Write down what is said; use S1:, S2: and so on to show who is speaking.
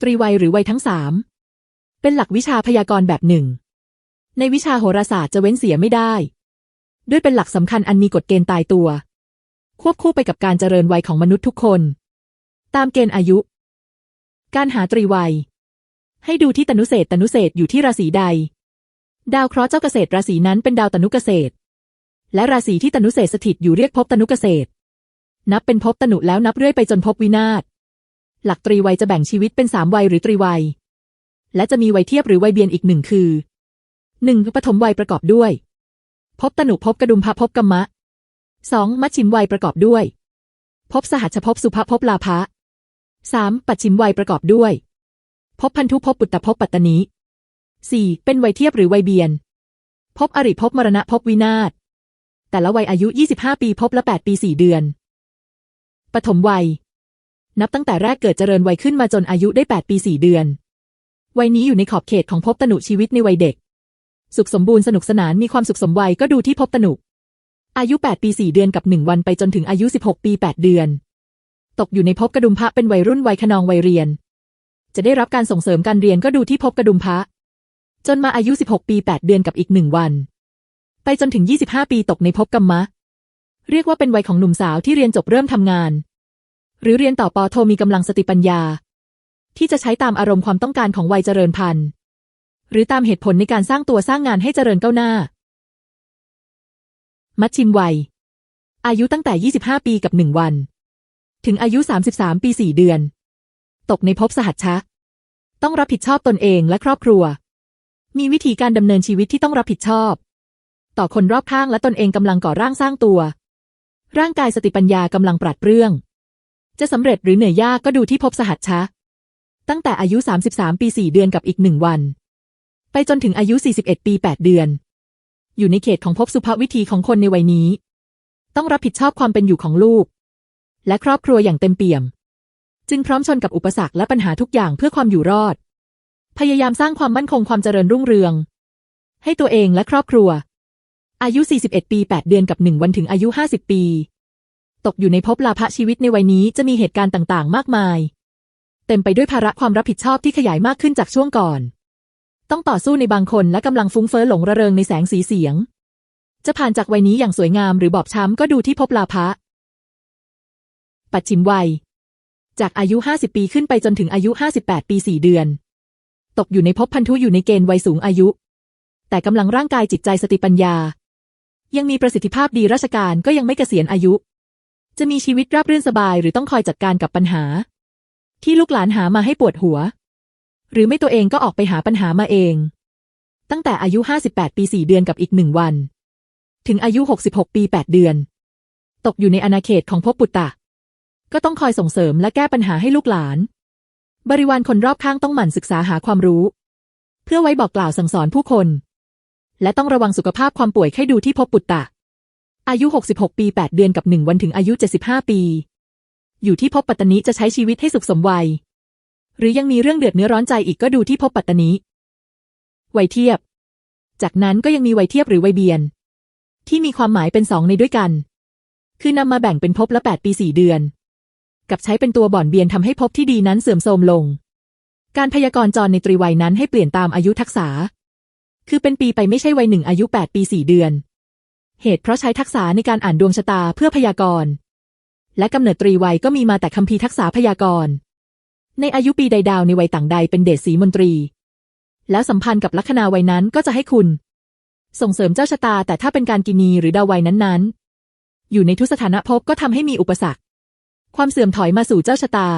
S1: ตรีวัยหรือวัยทั้งสามเป็นหลักวิชาพยากรณ์แบบหนึ่ง ในวิชาโหราศาสตร์จะเว้นเสียไม่ได้ ด้วยเป็นหลักสำคัญอันมีกฎเกณฑ์ตายตัว ควบคู่ไปกับการเจริญวัยของมนุษย์ทุกคน ตามเกณฑ์อายุ การหาตรีวัย ให้ดูที่ตนุเศษตนุเศษอยู่ที่ราศีใด ดาวเคราะห์เจ้าเกษตรราศีนั้นเป็นดาวตนุเกษตร และราศีที่ตนุเศษสถิตอยู่เรียกภพตนุเกษตร นับเป็นภพตนุแล้วนับเรื่อยไปจนภพวินาศ หลักตรีวัยจะแบ่งชีวิตเป็นสามวัยหรือตรีวัย และจะมีวัยเทียบหรือวัยเบียนอีกหนึ่งคือหนึ่งปฐมวัยประกอบด้วยภพตนุภพกระดุมพะภพกัมมะสองมัชชิมวัยประกอบด้วยภพสหัชภพสุภภพลาภะสามปัจฉิมวัยประกอบด้วยภพพันธุภพปุตตภพปัตตนีสี่เป็นวัยเทียบหรือวัยเบียนภพอริภพมรณะภพวินาศแต่ละวัยอายุ 25 ปีภพละ 8 ปี 4 เดือน ปฐมวัย นับตั้งแต่แรกเกิดเจริญวัยขึ้นมาจนอายุได้ 8 ปี 4 เดือน วัยนี้อยู่ในขอบเขตของภพตนุชีวิตในวัยเด็ก สุขสมบูรณ์สนุกสนานมีความสุขสมวัยก็ดูที่ภพตนุอายุ 8 ปี 4 เดือนกับ 1 วันไปจนถึงอายุ 16 ปี 8 เดือน ตกอยู่ในภพกระดุมพระเป็นวัยรุ่นวัยขนองวัยเรียน จะได้รับการส่งเสริมการเรียนก็ดูที่ภพกระดุมพระจนมาอายุ 16 ปี 8 เดือนกับอีกหนึ่งวัน ไปจนถึง 25 ปีตกในภพกัมมะ เรียกว่าเป็นวัยของหนุ่มสาวที่เรียนจบเริ่มทำงาน หรือเรียนต่อปอโทมีกำลังสติปัญญา ที่จะใช้ตามอารมณ์ความต้องการของวัยเจริญพันธุ์ หรือตามเหตุผลในการสร้างตัวสร้างงานให้เจริญก้าวหน้า มัชชิมวัย อายุตั้งแต่ 25 ปีกับ 1 วัน ถึงอายุ 33 ปี 4 เดือน ตกในภพสหัชชะ ต้องรับผิดชอบตนเองและครอบครัว มีวิธีการดำเนินชีวิตที่ต้องรับผิดชอบ ต่อคนรอบข้างและตนเองกำลังก่อร่างสร้างตัว ร่างกายสติปัญญากำลังปราดเปรื่อง จะสำเร็จหรือเหนื่อยยากก็ดูที่ภพสหัชชะ ตั้งแต่อายุ 33 ปี 4 เดือนกับอีกหนึ่งวัน ไปจนถึงอายุ 41 ปี 8 เดือน อยู่ในเขตของภพสุภวิธีของคนในวัยนี้ ต้องรับผิดชอบความเป็นอยู่ของลูก และครอบครัวอย่างเต็มเปี่ยม จึงพร้อมชนกับอุปสรรคและปัญหาทุกอย่างเพื่อความอยู่รอด พยายามสร้างความมั่นคงความเจริญรุ่งเรือง ให้ตัวเองและครอบครัว อายุ 41 ปี 8 เดือนกับ1วันถึงอายุ 50 ปี ตกอยู่ในภพลาภะชีวิตในวัยนี้จะมีเหตุการณ์ต่างๆ มากมาย เต็มไปด้วยภาระความรับผิดชอบที่ขยายมากขึ้นจากช่วงก่อน ต้องต่อสู้ในบางคนและกำลังฟุ้งเฟ้อหลงระเริงในแสงสีเสียง จะผ่านจากวัยนี้อย่างสวยงามหรือบอบช้ำก็ดูที่ภพลาภะปัจฉิมวัย จากอายุ 50 ปีขึ้นไปจนถึงอายุ 58 ปี 4 เดือน ตกอยู่ในภพพันธุอยู่ในเกณฑ์วัยสูงอายุ แต่กำลังร่างกายจิตใจสติปัญญา ยังมีประสิทธิภาพดีราชการก็ยังไม่เกษียณอายุ จะมีชีวิตราบรื่นสบายหรือต้องคอยจัดการกับปัญหา ที่ลูกหลานหามาให้ปวดหัว หรือไม่ตัวเองก็ออกไปหาปัญหามาเอง ตั้งแต่อายุ 58 ปี 4 เดือนกับอีกหนึ่งวัน ถึงอายุ 66 ปี 8 เดือน ตกอยู่ในอาณาเขตของภพปุตตะ ก็ต้องคอยส่งเสริมและแก้ปัญหาให้ลูกหลาน บริวารคนรอบข้างต้องหมั่นศึกษาหาความรู้ เพื่อไว้บอกกล่าวสั่งสอนผู้คน และต้องระวังสุขภาพความป่วยไข้ดูที่ภพปุตตะ อายุ 66 ปี 8 เดือนกับ 1 วันถึงอายุ 75 ปี อยู่ที่ภพปัตตนิจะใช้ชีวิตให้สุขสมวัย หรือยังมีเรื่องเดือดเนื้อร้อนใจอีกก็ดูที่ภพปัตตนิวัยเทียบ จากนั้นก็ยังมีวัยเทียบหรือวัยเบียน ที่มีความหมายเป็นสองในด้วยกัน คือนำมาแบ่งเป็นภพละ 8 ปี 4 เดือน กับใช้เป็นตัวบ่อนเบียนทำให้ภพที่ดีนั้นเสื่อมโทรมลง การพยากรณ์จรในตรีวัยนั้นให้เปลี่ยนตามอายุทักษะ คือเป็นปีไปไม่ใช่วัยหนึ่งอายุ 8 ปี 4 เดือน เหตุเพราะใช้ทักษะในการอ่านดวงชะตาเพื่อพยากรณ์ และกำเนิดตรีวัยก็มีมาแต่คัมภีร์ทักษะพยากรณ์ ในอายุปีใดดาวในวัยต่างใดเป็นเดชสีมนตรี แล้วสัมพันธ์กับลัคนาวัยนั้นก็จะให้คุณ ส่งเสริมเจ้าชะตาแต่ถ้าเป็นการกินีหรือดาววัยนั้นๆ อยู่ในทุสถานะภพก็ทำให้มีอุปสรรค ความเสื่อมถอยมาสู่เจ้าชะตา